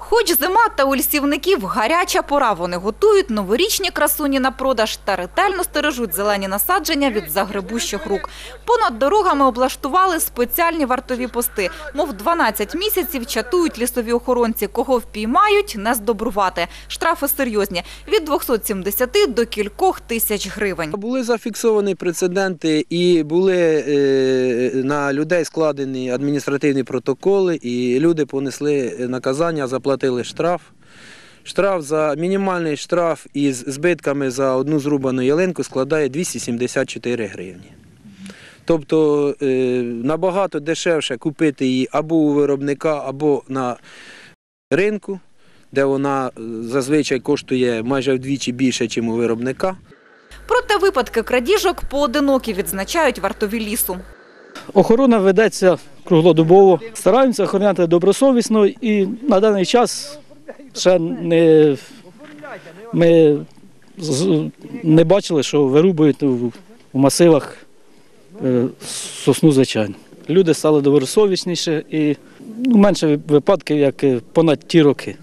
Хоч зима та у лісівників гаряча пора, вони готують новорічні красуні на продаж та ретельно стережуть зелені насадження від загребущих рук. Понад дорогами облаштували спеціальні вартові пости. Мов 12 місяців чатують лісові охоронці. Кого впіймають, не здобрувати. Штрафи серйозні – від 270 до кількох тисяч гривень. Були зафіксовані прецеденти і були е, на людей складені адміністративні протоколи, і люди понесли наказання, заплатили штраф. Штраф за мінімальний штраф із збитками за одну зрубану ялинку складає 274 гривні. Тобто е, набагато дешевше купити її або у виробника, або на ринку, де вона е, зазвичай коштує майже вдвічі більше, ніж у виробника. Проте випадки крадіжок поодинокі, відзначають вартові лісу. Охорона ведеться круглодобово. Стараємося охороняти добросовісно і на даний час ще не, ми не бачили, що вирубують у масивах е, сосну звичайно. Люди стали добросовісніші і ну, менше випадків, як е, понад ті роки.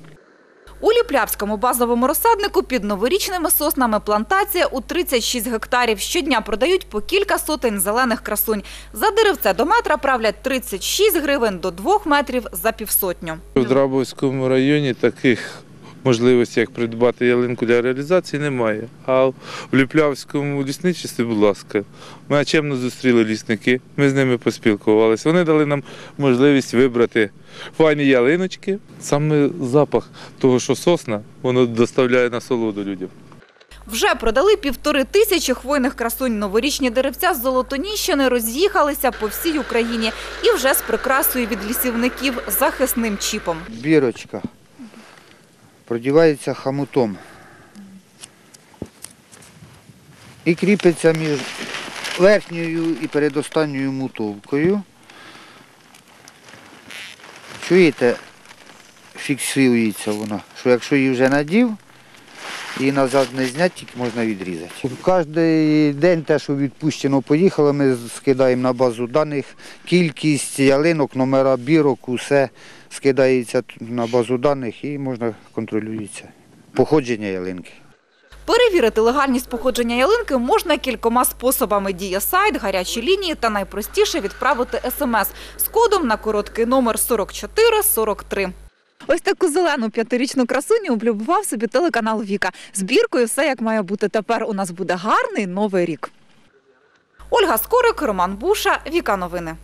У Ліплявському базовому розсаднику під новорічними соснами плантація у 36 гектарів. Щодня продають по кілька сотень зелених красунь. За деревце до метра правлять 36 гривень до 2 метрів за півсотню. У Драбовському районі таких можливостей, як придбати ялинку для реалізації, немає. А в Люплявському лісничестві, будь ласка, ми чемно зустріли лісники, ми з ними поспілкувалися. Вони дали нам можливість вибрати файні ялиночки. Саме запах того, що сосна, воно доставляє насолоду людям. Вже продали півтори тисячі хвойних красунь. Новорічні деревця з Золотоніщини роз'їхалися по всій Україні і вже з прикрасою від лісівників захисним чіпом. бірочка продівається хамутом і кріпиться між верхньою і передостанньою мутовкою. Чуєте, фіксується вона, що якщо її вже надів, її назад не зняти, тільки можна відрізати. Кожен день те, що відпущено, поїхало, ми скидаємо на базу даних кількість ялинок, номера бірок, усе скидається на базу даних і можна контролюється походження ялинки. Перевірити легальність походження ялинки можна кількома способами. Діє сайт, гарячі лінії та найпростіше відправити смс з кодом на короткий номер 4443. Ось таку зелену п'ятирічну красуню облюбував собі телеканал Віка. Збіркою все як має бути. Тепер у нас буде гарний новий рік. Ольга Скорик, Роман Буша, Віка Новини.